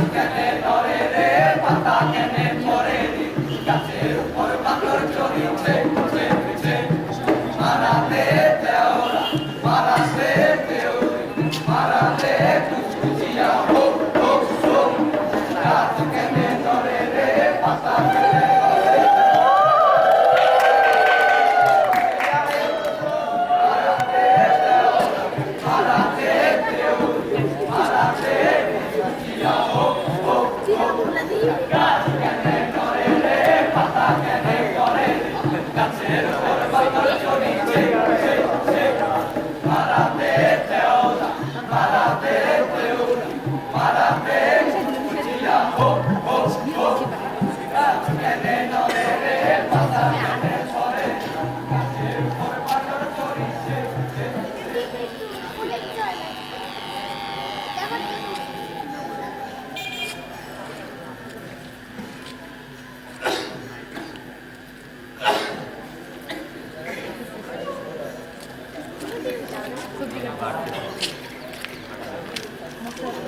Pataque, torere, pataque, Yeah.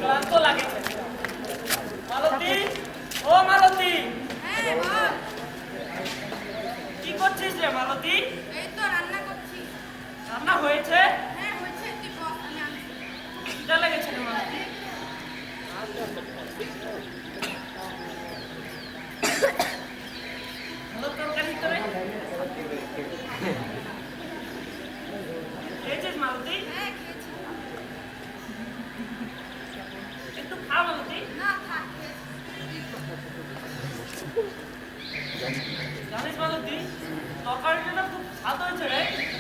ক্লান্ত লাগে মালতী? ও মালতী। কি করছিস রে মালতী? রান্না হয়েছে? 얼굴은 다돌출해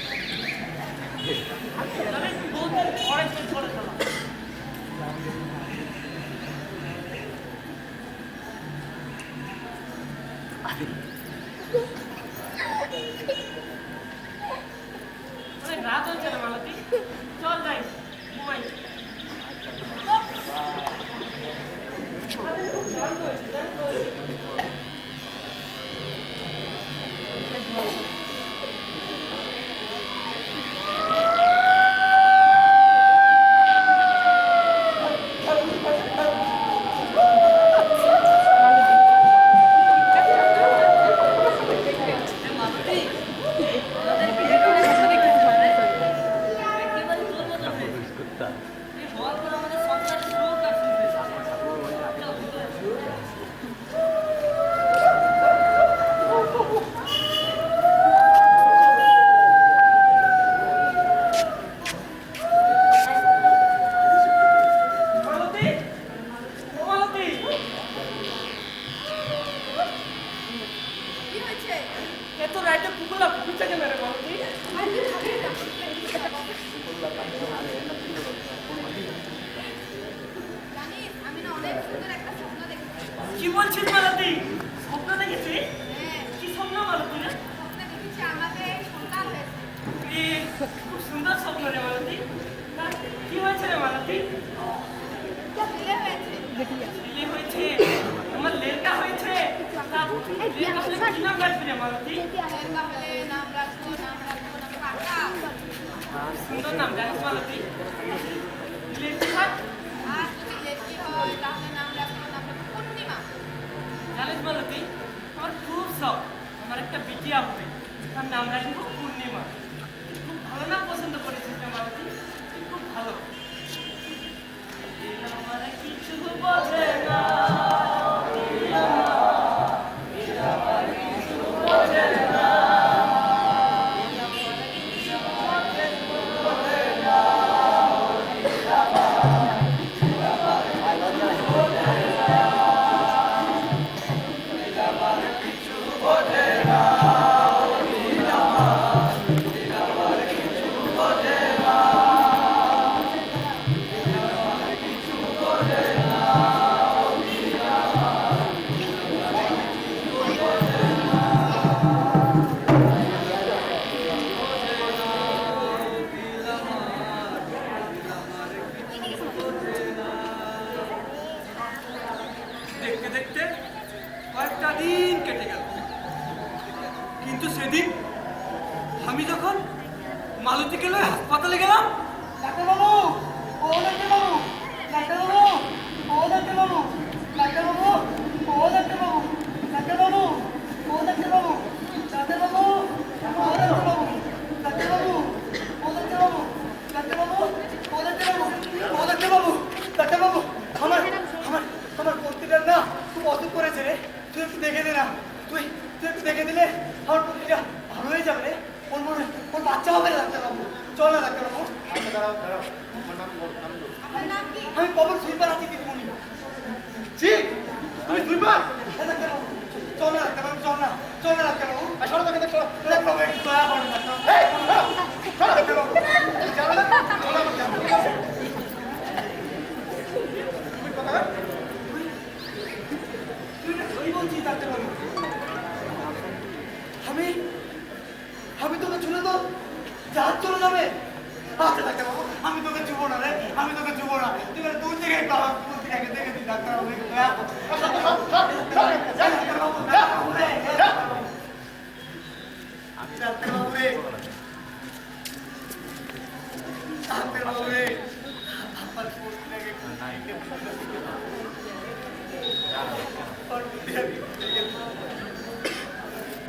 সুন্দর নাম জানিস মালতী লেখি হয় আর হয় তাহলে নাম রাখব নাম আমার খুব শখ। আমার একটা বিটিয়া হবে তার নাম রাখব do bom,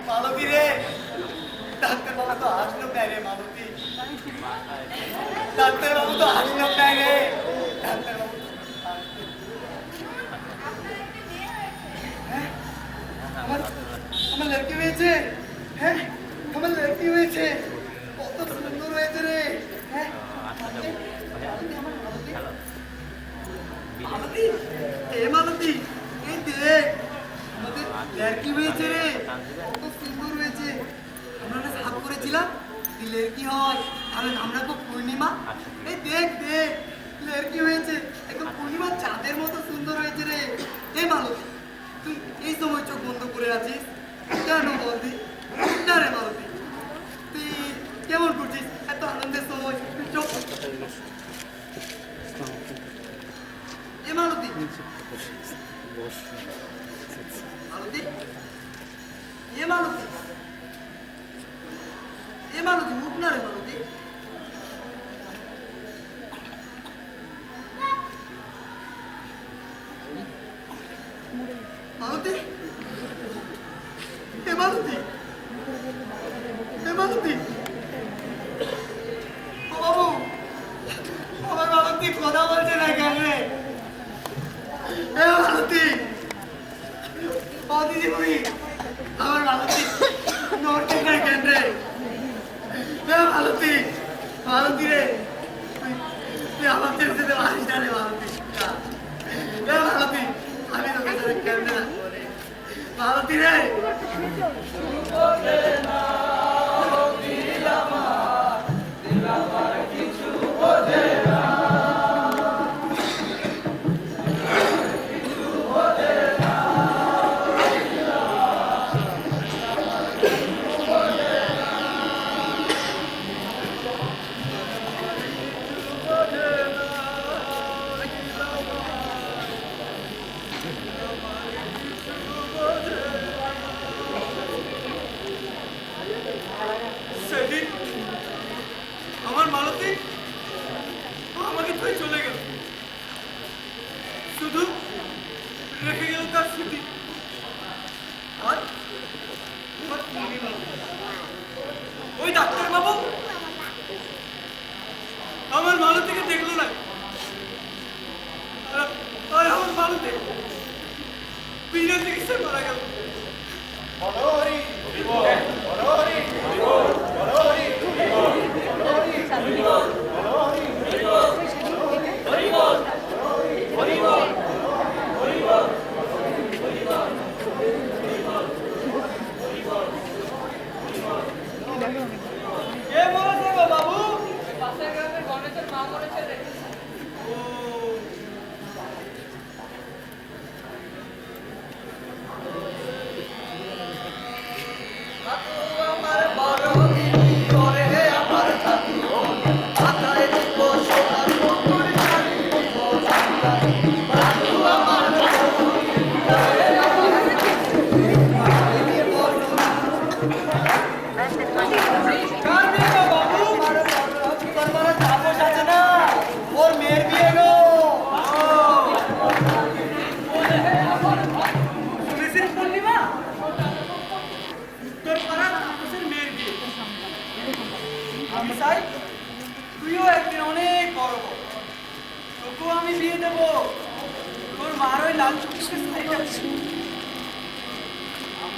মালবী রে, ডাক্তার বাবা তো আসলো নাই রে মালবী ডাক্তার বাবু তো আসলো নাই রে। হয়েছে। কত সুন্দর হয়েছে রে। হ্যাঁ? মালতী স্যার কি হয়েছে রে? খুব সুন্দর হয়েছে। আমরা সাফ করেছিলাম দিলের কি হয়? তাহলে আমরা তো পূর্ণিমা। আচ্ছা। এই দেখ দেখ দিলের কি হয়েছে? একদম পূর্ণিমা চাঁদের মতো সুন্দর হয়েছে রে। এই মালতী তুই এই সময় চোখ বন্ধ করে আছিস? কেন বলতি না রে মালতী? তুই কেমন করছিস? এত আনন্দের সময়। তুই চোখ এ মালতি। বস। మాలతి ఏ మాలతి ఏ మాలతి ఊపినారే మాలతి রে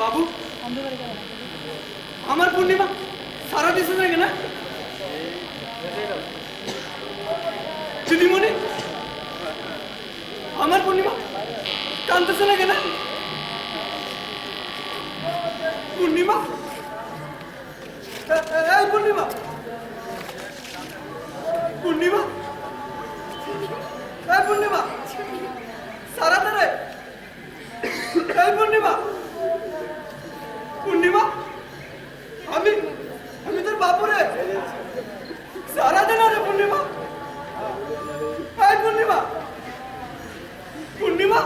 বাবু। আমার পূর্ণিমা সারা দেশে থাকে না? দিদিমণি, আমার পূর্ণিমা কান্দতেছে না? কেন পূর্ণিমা। পূর্ণিমা? পূর্ণিমা পূর্ণিমা। সারা তারে পূর্ণিমা। सारा देणार पौर्णिमा. काय पौर्णिमा? पौर्णिमा?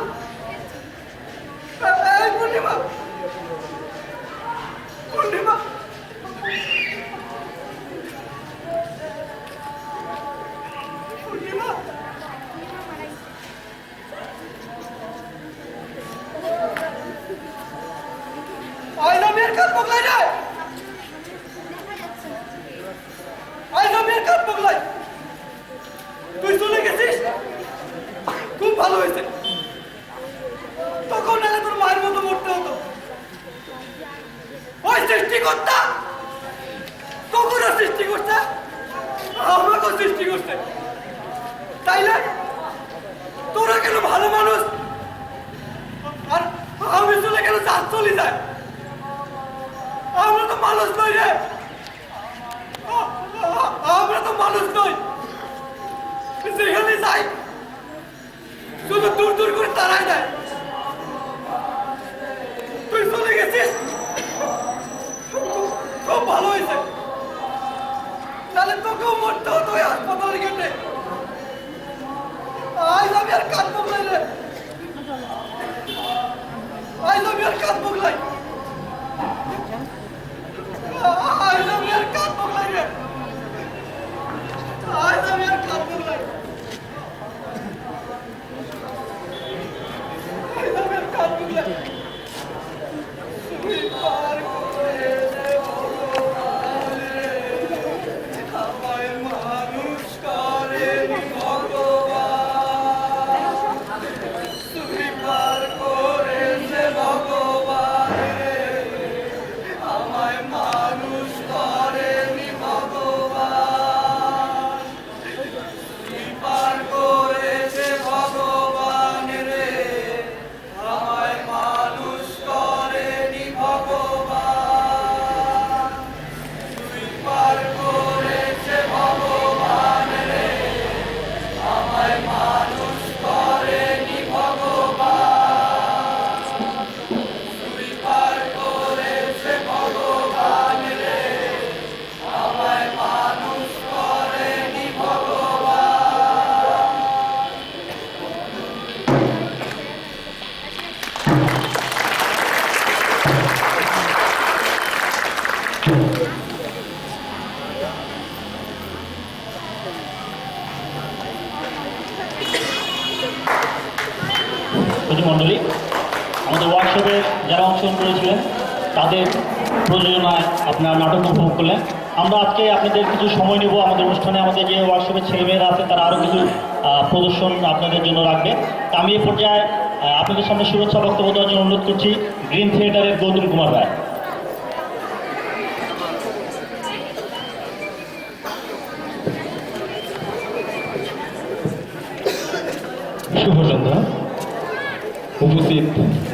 ভালো হয়েছে। তখন নাহলে তোর মায়ের মতো মরতে হতো। ওই সৃষ্টি করতাম কখনো সৃষ্টি করছে আমাকে সৃষ্টি করছে তাইলে তোরা কেন ভালো মানুষ? আর আমি চলে কেন চাষ চলে যায়। আমরা তো মানুষ নই রে। আমরা তো মানুষ নই। যেখানে যাই শুধু দূর দূর করে তারাই দেয়। প্রতিমণ্ডলী, আমাদের ওয়ার্কশপে যারা অংশগ্রহণ করেছিলেন, তাদের প্রযোজনায় আপনারা নাটক উপভোগ করলেন। আমরা আজকে আপনাদের কিছু সময় নেব। আমাদের অনুষ্ঠানে আমাদের যে ওয়ার্কশপের ছেলেমেয়েরা আছে, তারা আরও কিছু প্রদর্শন আপনাদের জন্য রাখবে। আমি এ পর্যায়ে আপনাদের সামনে শুভেচ্ছা বক্তব্য দেওয়ার জন্য অনুরোধ করছি গ্রিন থিয়েটারের গৌতম কুমার রায়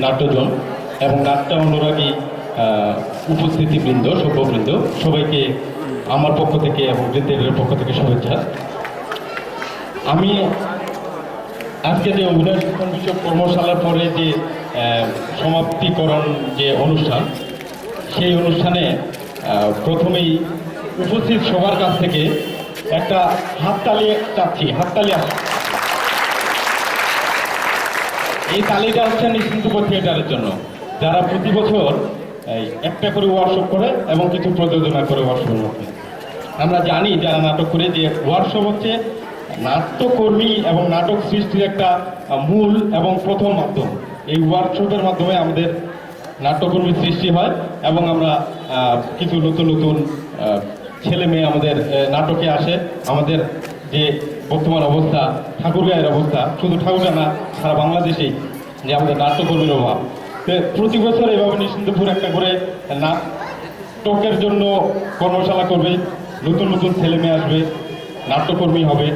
নাট্যজন এবং নাট্য অনুরাগী উপস্থিতিবৃন্দ, সভ্যবৃন্দ, সবাইকে আমার পক্ষ থেকে এবং বৃদ্ধের পক্ষ থেকে শুভেচ্ছা। আমি আজকে যে অভিনয় শিক্ষণ বিষয়ক কর্মশালার পরে যে সমাপ্তিকরণ যে অনুষ্ঠান, সেই অনুষ্ঠানে প্রথমেই উপস্থিত সবার কাছ থেকে একটা হাততালি চাচ্ছি, হাততালি আস এই তালিকা হচ্ছে নিশ্চিন্তপুর থিয়েটারের জন্য। যারা প্রতি বছর একটা করে ওয়ার্কশপ করে এবং কিছু প্রযোজনা করে ওয়ার্কশপের মধ্যে। আমরা জানি যারা নাটক করে যে ওয়ার্কশপ হচ্ছে নাট্যকর্মী এবং নাটক সৃষ্টির একটা মূল এবং প্রথম মাধ্যম। এই ওয়ার্কশপের মাধ্যমে আমাদের নাট্যকর্মী সৃষ্টি হয় এবং আমরা কিছু নতুন নতুন ছেলে মেয়ে আমাদের নাটকে আসে। আমাদের যে বর্তমান অবস্থা ঠাকুরগাঁয়ের অবস্থা, শুধু ঠাকুরগাঁ না, সারা বাংলাদেশেই যে আমাদের নাট্যকর্মীর অভাব। প্রতি বছর এভাবে নিশ্চিন্তপুর একটা করে নাটকের জন্য কর্মশালা করবে, নতুন নতুন ছেলেমেয়ে আসবে, নাট্যকর্মী হবে।